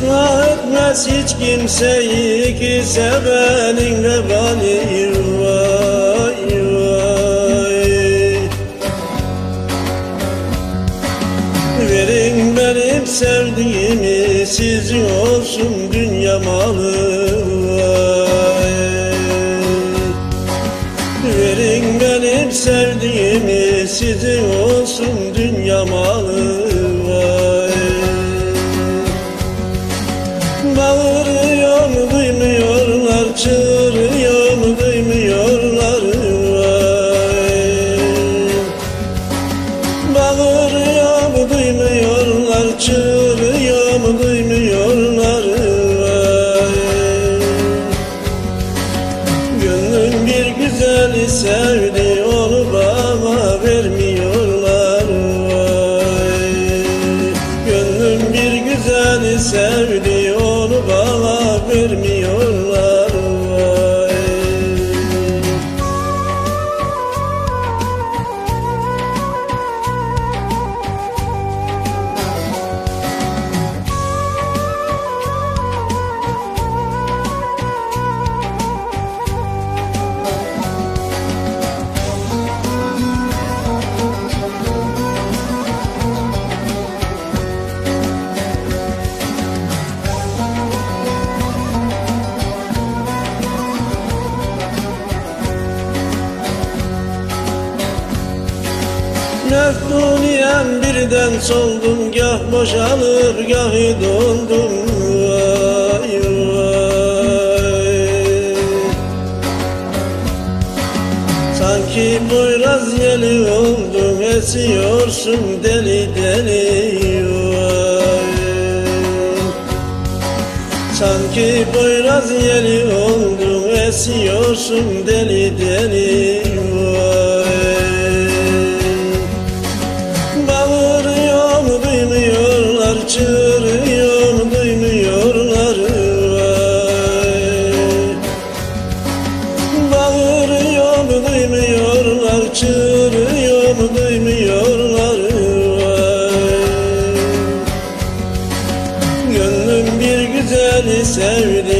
Sevmez hiç kimseyi ki sevenin vebali vay vay. Verin benim sevdiğimi sizin olsun dünya malı. Verin benim sevdiğimi sizin olsun dünya malı Bağırıyorum duymuyorlar çığırıyorum duymuyorlar. Vay Gönlüm bir güzeli sevdi onu bana vermiyorlar Meftuniyem birden soldum Gah boşalır gah doldum. Vay vay. Sanki boyraz yeli oldum Esiyorsun deli deli. Sanki boyraz yeli oldum Esiyorsun deli deli. Vay duymuyorlar Çığırıyorum duymuyorlar. Gönlüm bir güzeli sevdi